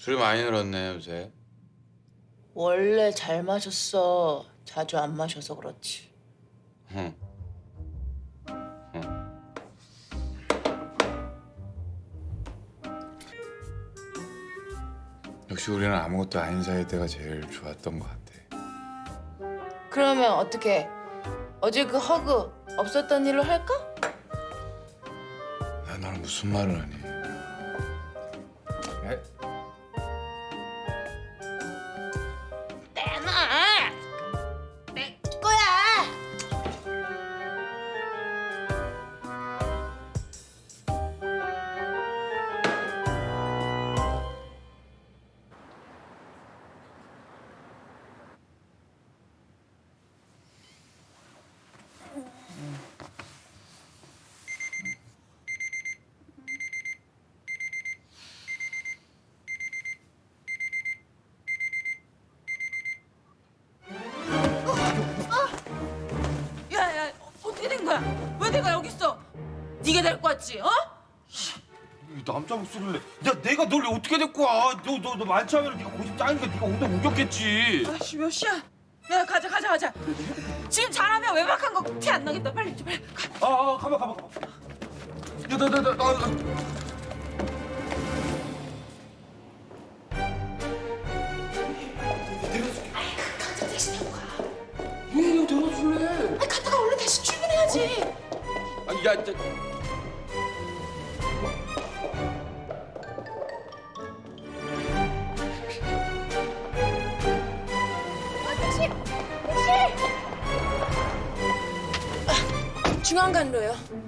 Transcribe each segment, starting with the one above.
술이 많이 늘었네 요새. 원래 잘 마셨어. 자주 안 마셔서 그렇지. 응. 역시 우리는 아무것도 아닌 사이 때가 제일 좋았던 것 같아. 그러면 어떻게? 어제 그 허그 없었던 일로 할까? 야, 너는 무슨 말을 하니? 왔지? 어? 이 남자 목소리를 내. 야 내가 널 어떻게 데리고 와? 너너 너 많지 않으면 네가 고집 짱이니까 네가 오늘 우겼겠지. 아씨 몇 시야? 야 가자 가자 가자. 지금 잘하면 외박한 거 티 안 나겠다. 빨리 좀 빨리 가. 아, 아 가봐 가봐 가봐. 야나나나 나. 나, 나. 왜 내가 데려줄래? 아, 갔다가 얼른 다시 출근해야지. 아니 야 중앙간로요.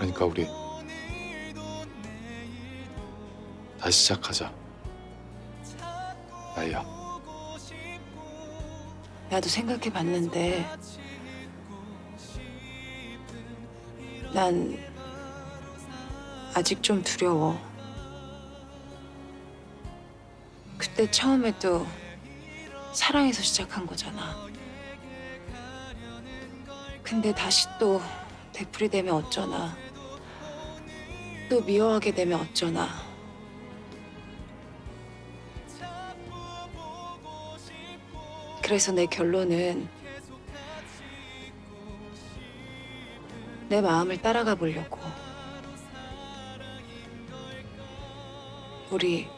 그러니까 우리 다시 시작하자. 나이야. 나도 생각해 봤는데 난 아직 좀 두려워. 그때 처음에 또 사랑해서 시작한 거잖아. 근데 다시 또 되풀이 되면 어쩌나. 또 미워하게 되면 어쩌나. 그래서 내 결론은 내 마음을 따라가 보려고. 우리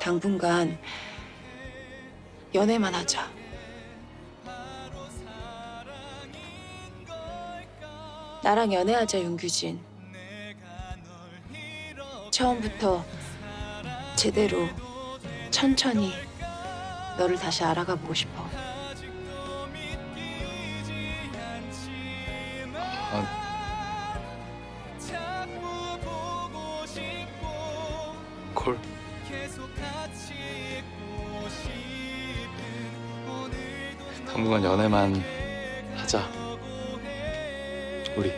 당분간 연애만 하자. 나랑 연애하자, 윤규진. 처음부터 제대로 천천히 너를 다시 알아가 보고 싶어. 아, 콜. 당분간 연애만 하자. 우리.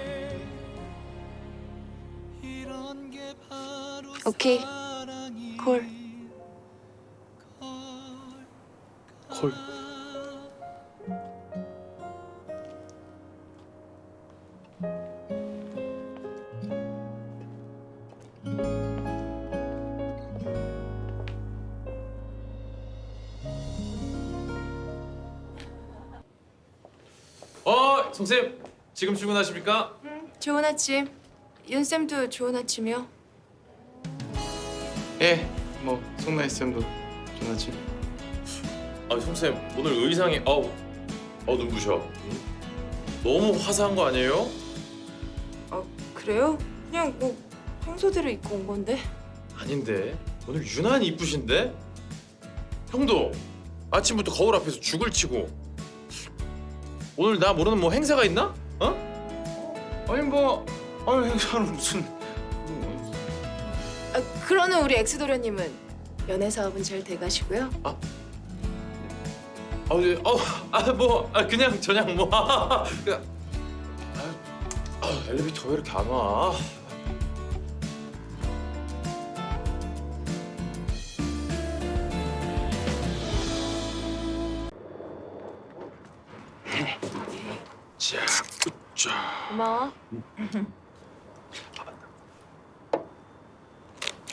오케이. 콜. 콜. 지금 출근하십니까? 좋은 아침. 윤쌤도 좋은 아침이요. 예, 뭐 송나이 쌤도 좋은 아침. 아, 송쌤 오늘 의상이 어우, 어 눈부셔. 너무 화사한 거 아니에요? 어, 그래? 그래요? 그냥 뭐 평소대로 입고 온 건데. 아닌데 오늘 유난히 이쁘신데? 형도 아침부터 거울 앞에서 죽을 치고 오늘 나 모르는 뭐 행사가 있나? 어? 아니 뭐 아니 행사는 무슨 아, 그러는 우리 엑스 도련님은 연애 사업은 잘 돼가시고요? 아, 네, 어, 아, 뭐, 아, 그냥 저냥 뭐, 아, 아, 엘리베이터 왜 이렇게 안 와? 고마워.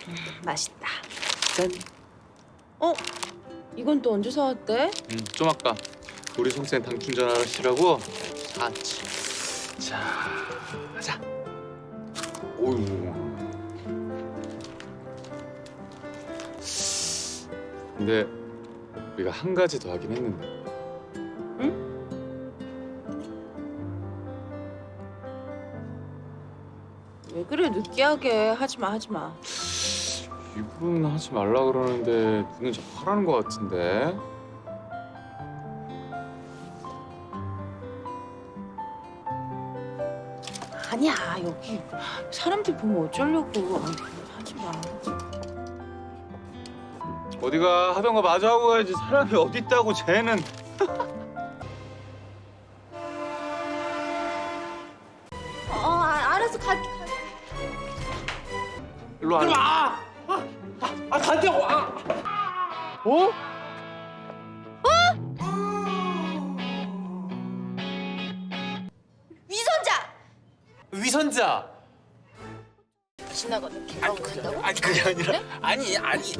음, 맛있다. 짠. 어? 이건 또 언제 사왔대? 음, 좀 아까 우리 송생 당충전 하시라고 사치. 자, 가자. 오유. 근데 우리가 한 가지 더 하긴 했는데. 왜 그래 느끼하게 하지 마 하지 마. 이분 하지 말라 그러는데 눈은 자꾸 하라는 것 같은데. 아니야 여기 사람들 보면 어쩌려고 아, 하지 마. 어디가 하던 거 마저 하고 가야지 사람이 어디 있다고 쟤는. 어 아, 알았어 가. 일로 와. 아 간다고 아 어? 위선자 위선자. 지나가다 개가 오는다고? 아니 그게 아니라 아니 아니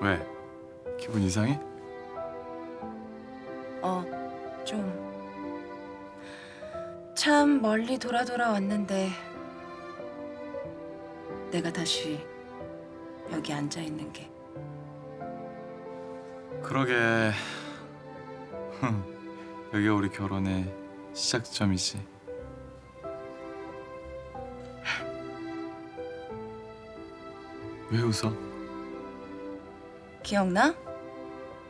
왜? 기분 이상해? 멀리 돌아 돌아왔는데 내가 다시 여기 앉아 있는 게 그러게. 여기가 우리 결혼의 시작점이지. 왜 웃어? 기억나?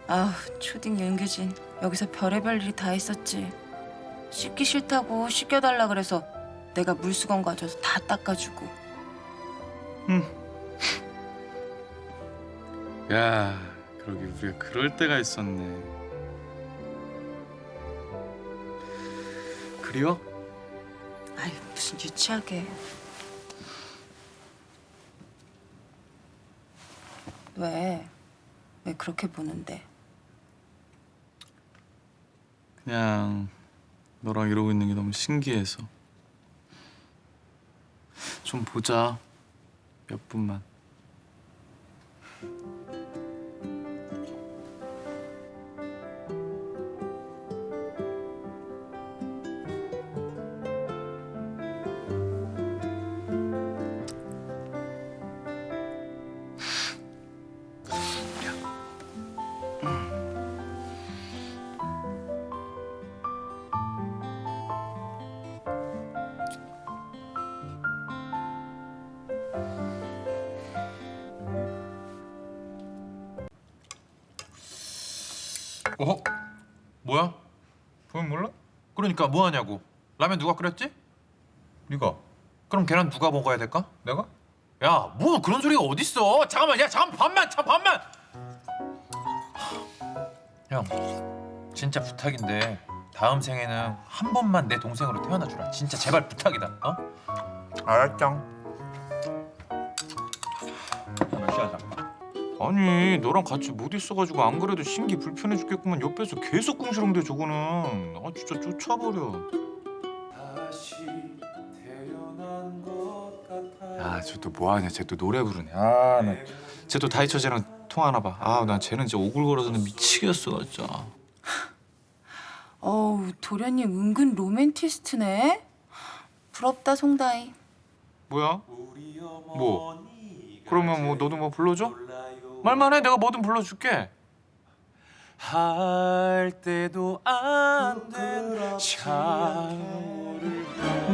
아우 초딩 윤규진 여기서 별의별 일이 다 있었지 씻기 싫다고 씻겨달라 그래서 내가 물수건 가져서 다 닦아주고 야, 그러게 우리가 그럴 때가 있었네. 그리워? 아유 무슨 유치하게 왜? 왜 그렇게 보는데? 그냥 너랑 이러고 있는 게 너무 신기해서. 좀 보자. 몇 분만. 그러니까 뭐 하냐고. 라면 누가 끓였지? 네가. 그럼 계란 누가 먹어야 될까? 내가? 야, 뭐 그런 소리가 어딨어? 잠깐만, 야, 잠깐 반만, 참 반만. 형, 진짜 부탁인데 다음 생에는 한 번만 내 동생으로 태어나 주라. 진짜 제발 부탁이다. 어? 알았짱. 아니 너랑 같이 못 있어가지고 안 그래도 신기 불편해 죽겠구만. 옆에서 계속 궁시렁대 저거는. 아 진짜 쫓아버려. 야 쟤 또 뭐하냐? 쟤 또 노래 부르네. 아나쟤 또 다이처제랑 통화하나 봐아난 쟤는 진짜 오글거려서는 미치겠어 진짜. 어우 도련님 은근 로맨티스트네. 부럽다 송다이. 뭐야? 뭐? 그러면 뭐 너도 뭐 불러줘? 말만 해. 내가 뭐든 불러줄게. 할 때도 안된 샤워를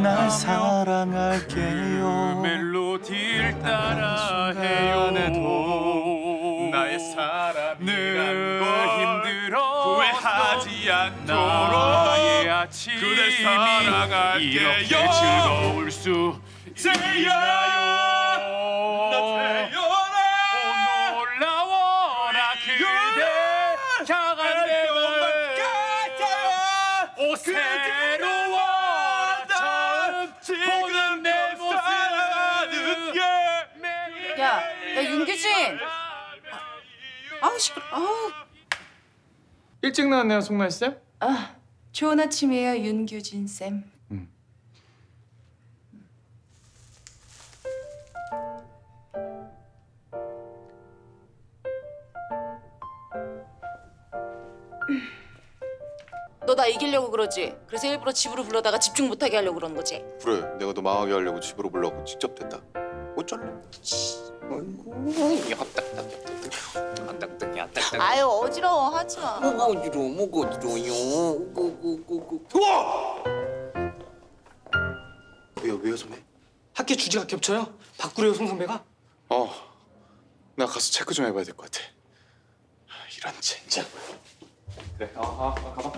날 사랑할게요. 멜로디를 따라해요. 나의 사람이란 걸 힘들어 후회하지 않도록 나의 아침이. 이렇게 즐거울 수 있나요 아우. 아우. 일찍 나왔네요 송날 쌤 아, 좋은 아침이에요 윤규진 쌤. 너 나 이기려고 그러지? 그래서 일부러 집으로 불러다가 집중 못하게 하려고 그러는 거지? 그래 내가 너 망하게 하려고 집으로 불러고 직접 됐다 어쩔래 아이고 야 딱딱딱딱 야딱딱 아유 어지러워 하지 마. 뭐가 어지러워 뭐가 어지러워요 고고고고 왜요 왜요 선배? 학교 주제가 겹쳐요? 바꾸래요 송 선배가? 어, 나 가서 체크 좀 해봐야 될 것 같아. 아, 이런 젠장. 그래, 어, 어, 어, 가봐.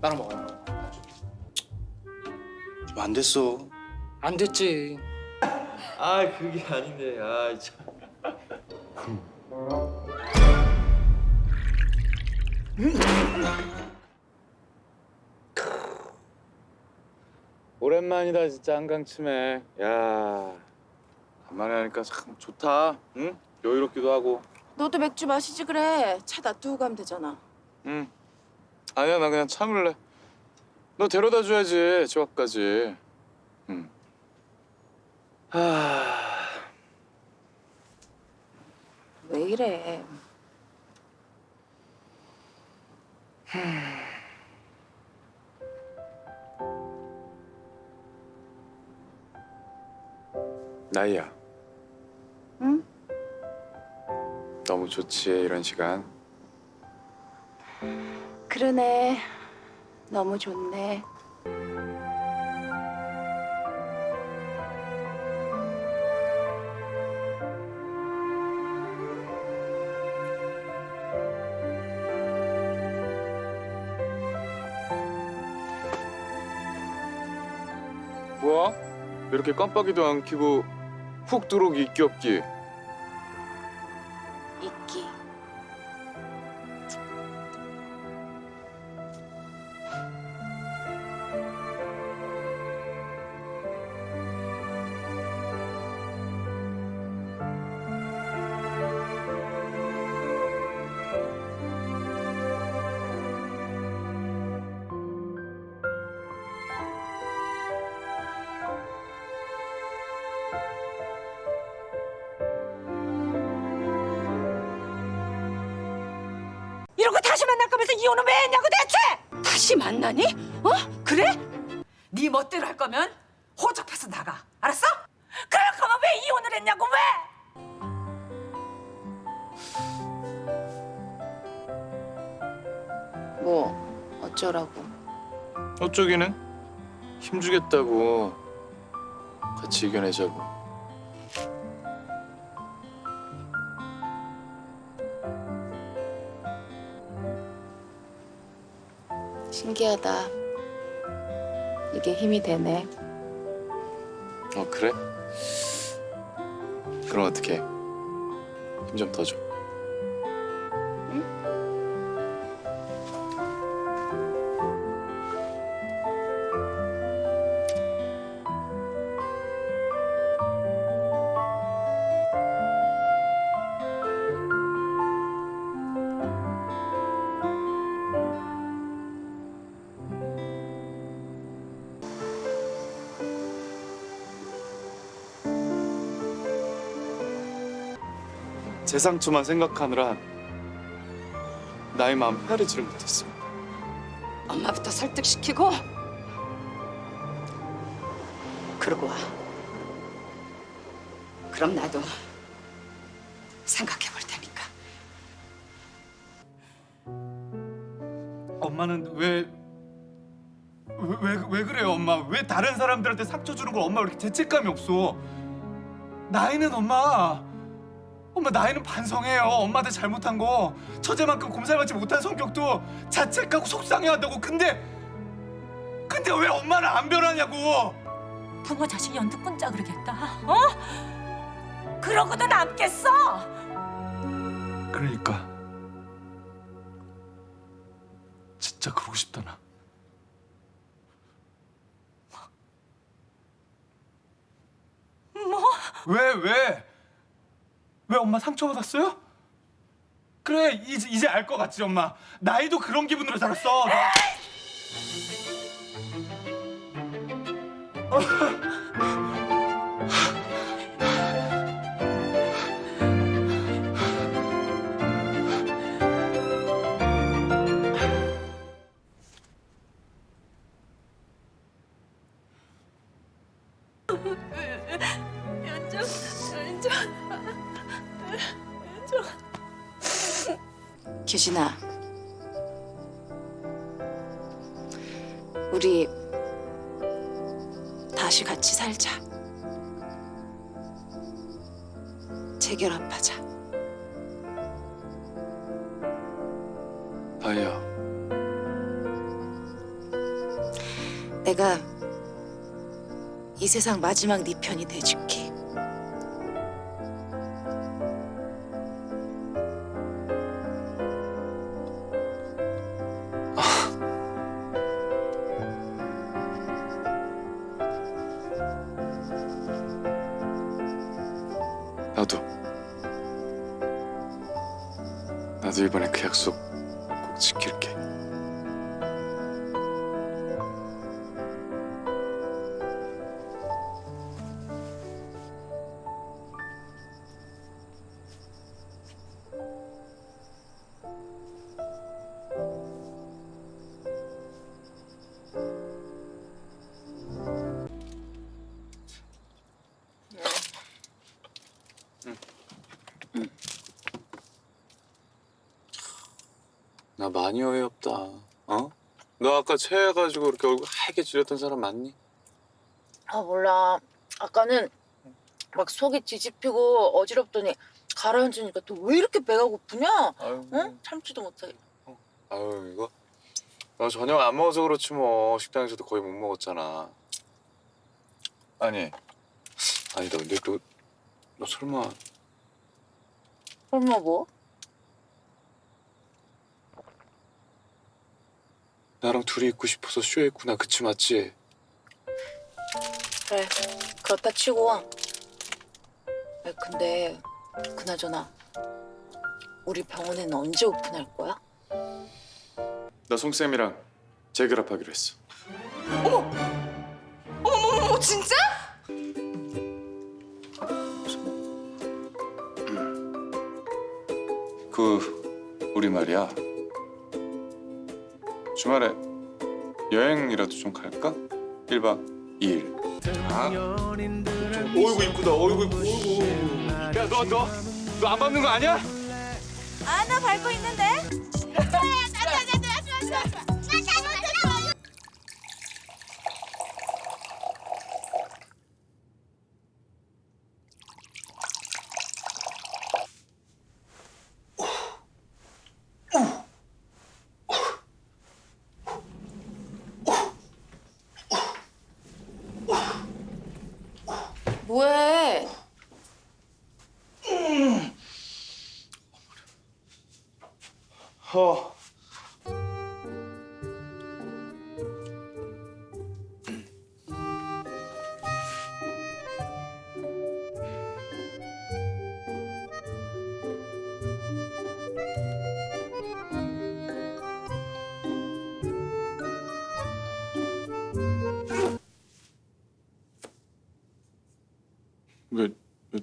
나랑 먹어. 좀 안 됐어. 안 됐지. 아 그게 아닌데 아 참. 오랜만이다 진짜 한강침에 야 간만에 하니까 참 좋다 응? 여유롭기도 하고 너도 맥주 마시지 그래. 차 놔두고 가면 되잖아. 응 아니야 나 그냥 참을래 너 데려다 줘야지 집 앞까지 응 하... 왜 이래? 나이야 응? 너무 좋지 이런 시간 그러네. 너무 좋네. 이렇게 깜빡이도 안 켜고 훅 들어오기 있기 없기 다시 만날 거면서 이혼은 왜 했냐고 대체? 다시 만나니? 어? 그래? 네 멋대로 할 거면 호적해서 나가. 알았어? 그럴 거면 왜 이혼을 했냐고 왜? 뭐 어쩌라고? 어쩌기는 힘주겠다고 같이 이겨내자고 신기하다. 이게 힘이 되네. 어 그래? 그럼 어떻게 힘 좀 더 줘. 제 상처만 생각하느라 나의 마음 헤아리지를 못했어. 엄마부터 설득시키고 그러고 와. 그럼 나도 생각해 볼 테니까. 엄마는 왜... 왜, 왜, 왜 그래요 엄마? 왜 다른 사람들한테 상처 주는 걸 엄마 왜 이렇게 죄책감이 없어? 나이는 엄마 엄마 나이는 반성해요 엄마한테 잘못한 거 처제만큼 곰살맞지 못한 성격도 자책하고 속상해한다고 근데 근데 왜 엄마는 안 변하냐고 부모 자식 연두꾼자 그러겠다. 어? 그러고도 남겠어. 그러니까 진짜 그러고 싶다 나 뭐? 왜 왜? 왜 엄마 상처받았어요? 그래 이제 이제 알 것 같지 엄마 나이도 그런 기분으로 자랐어 나- 규진아, 우리 다시 같이 살자. 재결합하자. 다이야 내가 이 세상 마지막 네 편이 돼줄게. 나도. 나도 이번에 그 약속 꼭 지킬 아까 체해가지고 그렇게 얼굴 하얗게 질렸던 사람 맞니? 아 몰라. 아까는 막 속이 뒤집히고 어지럽더니 가라앉으니까 또 왜 이렇게 배가 고프냐? 아유, 응? 참지도 못하게. 아유 이거 너 저녁 안 먹어서 그렇지 뭐 식당에서도 거의 못 먹었잖아 아니 아니다 근데 너, 너 설마 설마 뭐? 나랑 둘이 있고 싶어서 쇼했구나 그치 맞지? 그래. 그렇다 치고. 아, 근데 그나저나 우리 병원에는 언제 오픈할 거야? 나 송쌤이랑 재결합하기로 했어 어머 진짜? 그 우리 말이야 주말에 여행이라도 좀 갈까? 1박 2일 어이구 이쁘다 어이구 이쁘 어이구 야 너 너 너 안 밟는 거 아니야? 아, 나 밟고 있는데? 뭐해?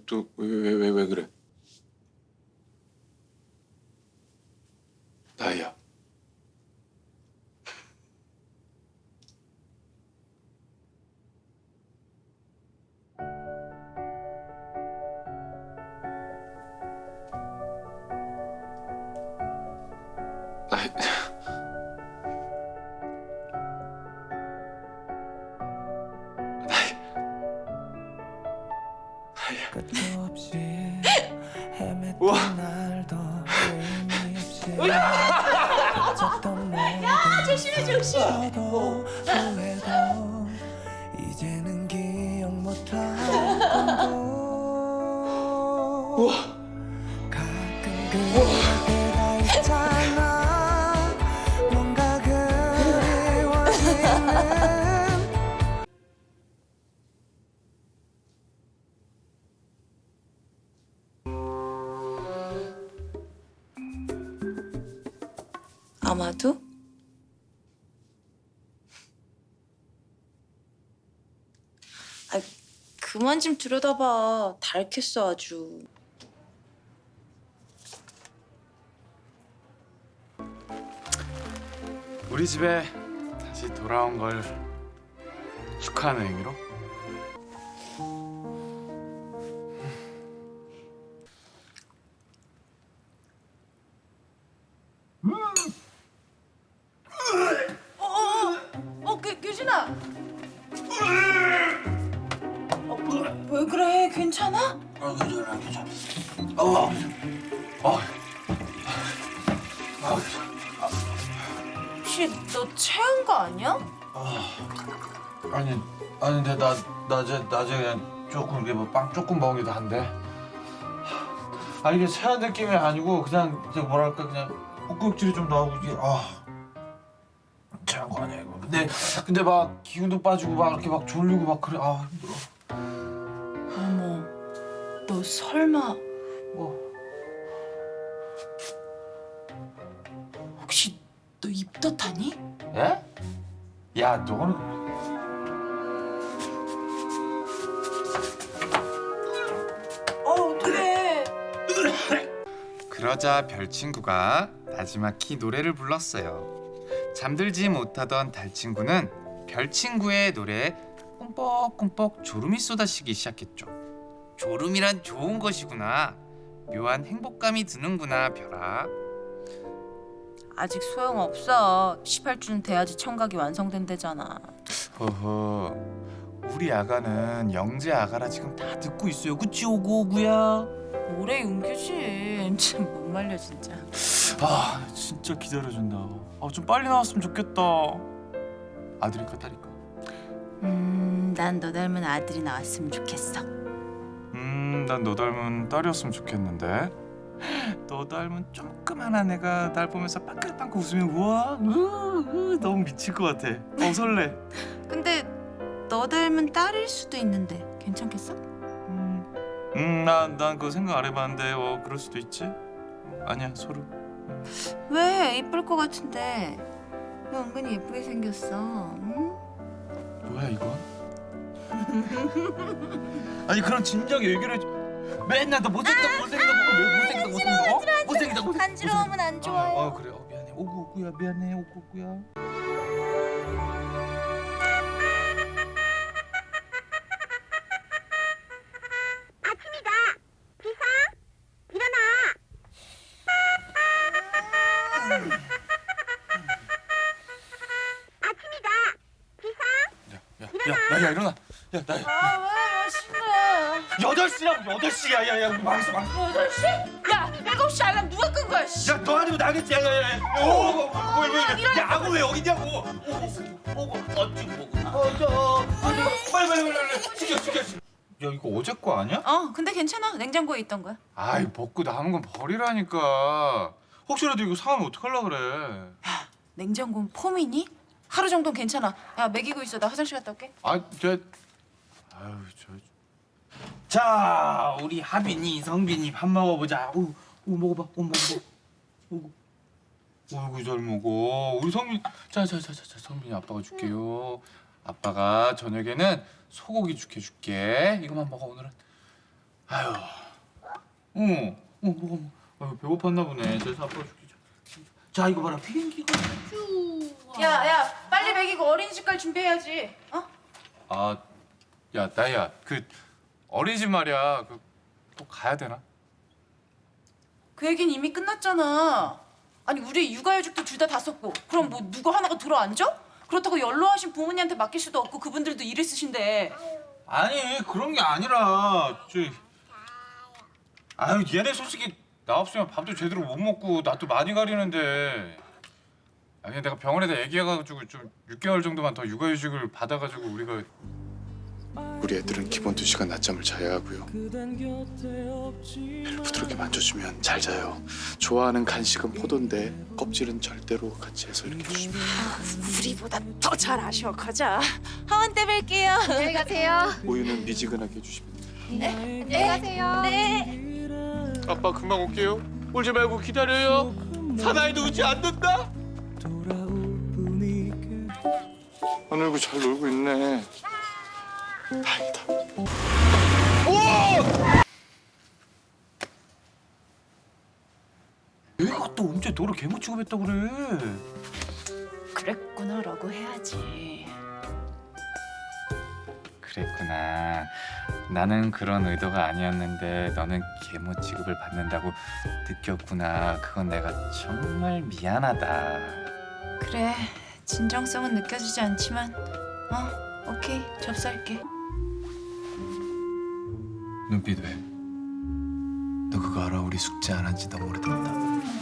왜또왜왜 왜 왜 그래? 조심 도 후회도 이제는 기억 못할 건도 가끔 그 그만 좀 들여다봐. 닳겠어 아주. 우리 집에 다시 돌아온 걸 축하하는 의미로 낮에 낮에 그냥 조금 이게 뭐빵 조금 먹기도 한데. 아 이게 체한 느낌이 아니고 그냥 이제 뭐랄까 그냥 헛구역질이 좀 나오고 이게 아 체한 거 아니야 이거. 근데 근데 막 기운도 빠지고 막 이렇게 막 졸리고 막 그래 아 힘들어. 어머, 너 설마 뭐 혹시 너 입덧하니? 예? 야 너는 그러자 별친구가 나지막히 노래를 불렀어요. 잠들지 못하던 달친구는 별친구의 노래에 꿈뻑꿈뻑 졸음이 쏟아지기 시작했죠. 졸음이란 좋은 것이구나. 묘한 행복감이 드는구나, 별아. 아직 소용없어. 18주는 돼야지 청각이 완성된대잖아. 허허. 우리 아가는 영재 아가라 지금 다 듣고 있어요. 그치 오구오구야? 오래 윤규진. 참못 말려 진짜. 아 진짜 기다려준다. 아 좀 빨리 나왔으면 좋겠다. 아들일까 딸일까? 음, 난 너 닮은 아들이 나왔으면 좋겠어. 음, 난 너 닮은 딸이었으면 좋겠는데. 너 닮은 조그만한 애가 날 보면서 빵긋빵긋 웃으면 우와, 으, 으, 너무 미칠 것 같아. 어 설레. 근데 너 닮은 딸일 수도 있는데 괜찮겠어? 음, 음, 난난 그거 생각 안 해봤는데, 어 그럴 수도 있지. 어, 아니야 서로. 왜 이쁠 것 같은데? 너 은근히 예쁘게 생겼어. 응? 뭐야 이건? 아니 그런 진작에 얘기를 해줘. 맨날 너 못생겼다 못생겼다 보고 왜 못생겼다 못생겼다 어? 못생겼다 못생겼다 간지러우면 안 좋아요. 아, 아 그래 어, 미안해 오구 오구야 미안해 오구 오구야 야 야 야 일어나 야나 아왜 신나? 여덟 시라고 여덟 시야 야 야 망했어 망했어 여덟 시? 야 일곱 시 알람 누가 끈 거야? 씨. 야 너 아니고 나겠지 야 야 야 오왜왜 야 아고 왜 여기 있냐고 오고 어찌 보고 어저 빨리 빨리 빨리 빨리 시켜 시켜 시켜 야 이거 어제 거 아니야? 어 근데 괜찮아 냉장고에 있던 거야. 아이 먹고 남은 건 버리라니까 혹시라도 이거 상하면 어떡하려 그래 냉장고는 폼이니? 하루 정도는 괜찮아. 야 먹이고 있어. 나 화장실 갔다 올게. 아 저 아유 저 자, 우리 하빈이, 성빈이 밥 먹어 보자. 오, 오 먹어 봐. 오 먹어봐. 오구. 어이구 잘 먹어. 우리 성빈. 자, 자, 자, 자, 자, 성빈이 아빠가 줄게요. 아빠가 저녁에는 소고기 죽게 줄게. 이거만 먹어 오늘은. 아유. 어, 어 먹어 먹어. 아유 배고팠나 보네. 그래서 아빠가 줄게. 자, 자 이거 봐라 비행기가. 야야 빨리 먹이고 어린이집 갈 준비해야지. 어? 아, 야 나야 그 어린이집 말이야. 그또 가야 되나? 그 얘기는 이미 끝났잖아. 아니 우리 육아휴직도 둘 다 다 썼고 그럼 뭐 누구 하나가 들어앉아? 그렇다고 연로하신 부모님한테 맡길 수도 없고 그분들도 일을 쓰신데 아니 그런 게 아니라 저 아유 얘네 솔직히 나 없으면 밥도 제대로 못 먹고 나도 많이 가리는데 아니 내가 병원에다 얘기해가지고 좀 6개월 정도만 더 육아휴직을 받아가지고 우리가 우리 애들은 기본 2시간 낮잠을 자야 하고요. 없지만 부드럽게 만져주면 잘 자요. 좋아하는 간식은 포도인데 껍질은 절대로 같이 해서 이렇게 주시면 우리보다 더 잘 아셔 가자 하원 때 뵐게요. 안녕히 가세요. 우유는 미지근하게 해주시면 돼요. 안녕히 가세요. 아빠 금방 올게요. 울지 말고 기다려요. 사나이도 웃지 않는다. 뿐이게 하늘고 잘 놀고 있네. 다행이다. 얘가 또 언제 너를 개못 취급했다 그래 그랬구나라고 해야지 그랬구나 나는 그런 의도가 아니었는데 너는 계모 취급을 받는다고 느꼈구나 그건 내가 정말 미안하다 그래 진정성은 느껴지지 않지만 어 오케이 접수할게. 눈빛 왜? 너 그거 알아? 우리 숙제 안 한 지 너무 오래됐다.